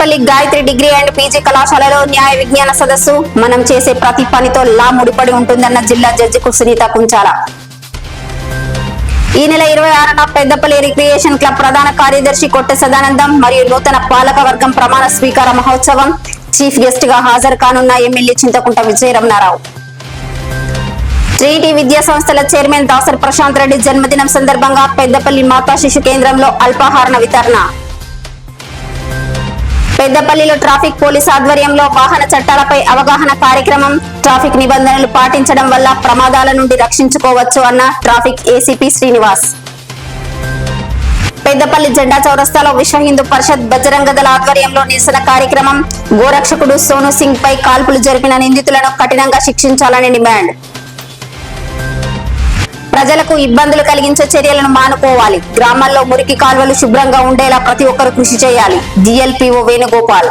Peddapalli Gayatri degree and PG కళాశాలలో న్యాయ విజ్ఞాన సదస్సు. మనం చేసే ప్రతి పనితో లా ముడిపడి ఉంటుందన్న జిల్లా జడ్జి సునీత కుంచాల. ఈ నెల ఇరవై ఆరున పెద్దపల్లి రిక్రియేషన్ క్లబ్ ప్రధాన కార్యదర్శి కొట్టె సదానందం మరియు నూతన పాలక వర్గం ప్రమాణ స్వీకార మహోత్సవం చీఫ్ గెస్ట్గా హాజరు కానున్న ఎమ్మెల్యే చింతకుంట విజయరమణారావు. ట్రీటీ విద్యా సంస్థల చైర్మన్ దాసర్ ప్రశాంత్ రెడ్డి జన్మదినం సందర్భంగా పెద్దపల్లి మాతా శిశు కేంద్రంలో అల్పాహారణ వితరణ. పెద్దపల్లిలో ట్రాఫిక్ పోలీస్ ఆధ్వర్యంలో వాహన చట్టాలపై అవగాహన కార్యక్రమం ట్రాఫిక్ నిబంధనలు పాటించడం వల్ల ప్రమాదాల నుండి రక్షించుకోవచ్చు అన్న ట్రాఫిక్ ఏసీపీ శ్రీనివాస్. పెద్దపల్లి జెండా చౌరస్తాలో విశ్వ హిందూ పరిషత్ బజరంగ దళ ఆధ్వర్యంలో నిరసన కార్యక్రమం. గోరక్షకుడు సోను సింగ్ పై కాల్పులు జరిపిన నిందితులను కఠినంగా శిక్షించాలని డిమాండ్. ప్రజలకు ఇబ్బందులు కలిగించే చర్యలను మానుకోవాలి. గ్రామాల్లో మురికి కాల్వలు శుభ్రంగా ఉండేలా ప్రతి ఒక్కరు కృషి చేయాలి. డిఎల్పిఓ వేణుగోపాల్.